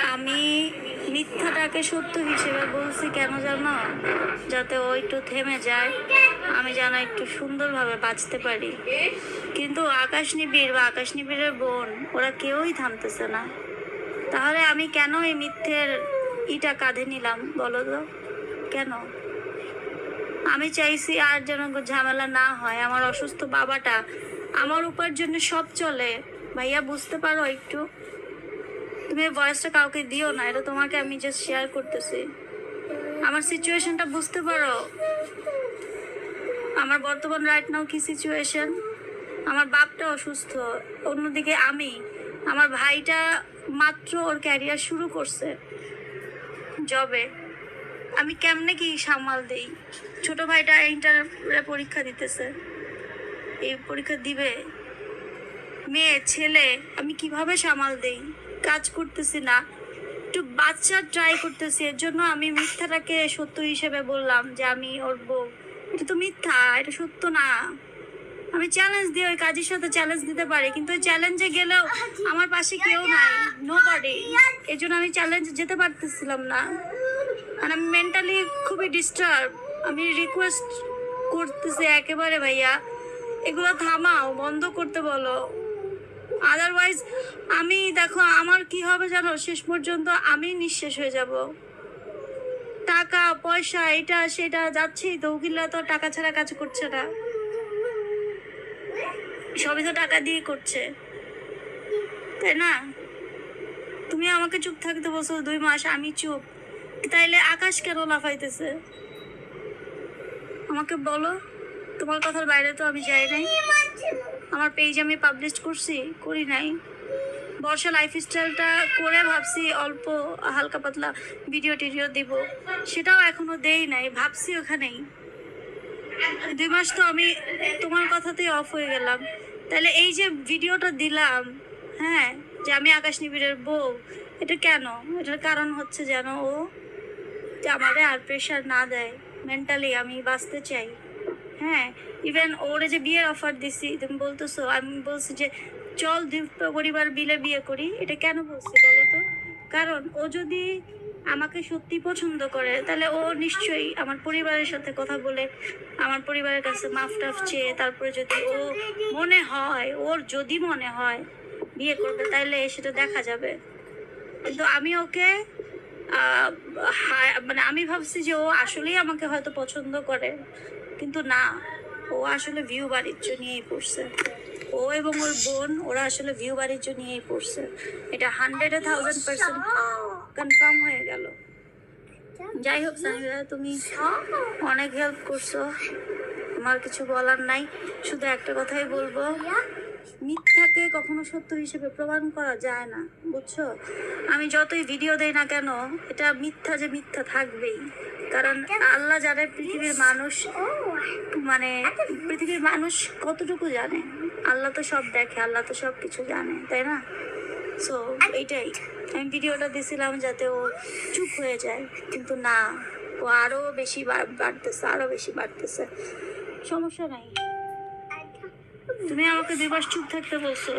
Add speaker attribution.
Speaker 1: আমি মিথ্যাটাকে সত্য হিসেবে বলছি কেন জানো? যাতে ও একটু থেমে যায়, আমি যেন একটু সুন্দরভাবে বাঁচতে পারি। কিন্তু আকাশ নিবিড় বা আকাশ নিবিড়ের বোন, ওরা কেউই থামতেছে না। তাহলে আমি কেন এই মিথ্যের ইটা কাঁধে নিলাম, বলো তো? কেন? আমি চাইছি আর যেন ঝামেলা না হয়। আমার অসুস্থ বাবাটা আমার উপার্জনে সব চলে। ভাইয়া, বুঝতে পারো একটু? তুমি ভয়েসটা কাউকে দিও না, এটা তোমাকে আমি জাস্ট শেয়ার করতেছি। আমার সিচুয়েশনটা বুঝতে পারো। আমার বর্তমান রাইট নাও কি সিচুয়েশন আমার বাপটা অসুস্থ, অন্যদিকে আমি। আমার ভাইটা মাত্র ওর ক্যারিয়ার শুরু করছে জবে আমি কেমনে কি সামাল দেই? ছোট ভাইটা ইন্টার পরীক্ষা দিতেছে। এই পরীক্ষা দিবে। মেয়ে, ছেলে, আমি কীভাবে সামাল দেই? কাজ করতেছি না। একটু বাচ্চা ট্রাই করতেছি। এর জন্য আমি মিথ্যাটাকে সত্য হিসেবে বললাম যে আমি ওর এটা তো মিথ্যা, এটা সত্য না। আমি চ্যালেঞ্জ দিই ওই কাজের সাথে চ্যালেঞ্জ দিতে পারি, কিন্তু ওই চ্যালেঞ্জে গেলেও আমার পাশে কেউ নাই নো বডি এই জন্য আমি চ্যালেঞ্জ যেতে পারতেছিলাম না। আর আমি মেন্টালি খুবই ডিস্টার্ব আমি রিকোয়েস্ট করতেছি একেবারে ভাইয়া, এগুলো থামাও, বন্ধ করতে বলো। আদারওয়াইজ আমি দেখো, আমার কি হবে জানো? শেষ পর্যন্ত আমি নিঃশেষ হয়ে যাব। টাকা, পয়সা, এটা, সেটা যাচ্ছেই তো উকিলরা তো টাকা ছাড়া কাজ করছে না। সবই তো টাকা দিয়ে করছে। তাই না? তুমি আমাকে চুপ থাকতে বলছো দুই মাস, আমি চুপ। তাইলে আকাশ কেন লাফাইতেছে? আমাকে বলো, তোমার কথার বাইরে তো আমি যাই নাই। আমার পেজ আমি পাবলিশ করছি, করি নাই। বর্ষা লাইফ স্টাইলটা করে ভাবছি অল্প হালকা পাতলা ভিডিও টিডিও দিব। সেটাও এখনও দেই নাই, ভাবছি ওখানেই। দুই মাস তো আমি তোমার কথাতেই অফ হয়ে গেলাম। তাহলে এই যে ভিডিওটা দিলাম হ্যাঁ যে আমি আকাশ নিবিড়ের বউ, এটা কেন? এটার কারণ হচ্ছে যেন ও যে আমারে আর প্রেশার না দেয় মেন্টালি আমি বাঁচতে চাই। হ্যাঁ ইভেন ওরে যে বিয়ের অফার দিছি, তুমি বলতেছো, আমি বলছি যে, চল দুই পরিবার বিলে বিয়ে করি, এটা কেন বলছি বলো তো? কারণ ও যদি আমাকে সত্যি পছন্দ করে, তাহলে ও নিশ্চয়ই আমার পরিবারের সাথে কথা বলে, আমার পরিবারের কাছে মাফ টাফ চেয়ে, তারপরে যদি ও মনে হয়, ওর যদি মনে হয় বিয়ে করবে, তাইলে সেটা দেখা যাবে। কিন্তু আমি ওকে মানে আমি ভাবছি যে ও আসলেই আমাকে হয়তো পছন্দ করে কিন্তু না ও আসলে ভিউ বাণিজ্য নিয়েই পড়ছে। ও এবং ওর বোন ওরা আসলে ভিউ বাণিজ্য নিয়েই পড়ছে। এটা হান্ড্রেড থাউজেন্ড পার্সেন্ট কনফার্ম হয়ে গেল। যাই হোক সানিরা তুমি অনেক হেল্প করছ। আমার কিছু বলার নাই, শুধু একটা কথাই বলব। মিথ্যাকে কখনো সত্য হিসেবে প্রমাণ করা যায় না, বুঝছ? আমি যতই ভিডিও দেই না কেন, এটা মিথ্যা যে মিথ্যা থাকবেই। কারণ আল্লাহ জানে পৃথিবীর মানুষ মানে পৃথিবীর মানুষ কতটুকু জানে। আল্লাহ তো সব দেখে, আল্লাহ তো সব কিছু জানে, তাই না? সো এইটাই। আমি ভিডিওটা দিছিলাম যাতে ও চুপ হয়ে যায়। কিন্তু না, ও আরও বেশি বাড়তেছে আরও বেশি বাড়তেছে। সমস্যা নাই। তুমি আমাকে দুই মাস চুপ থাকতে বলছো।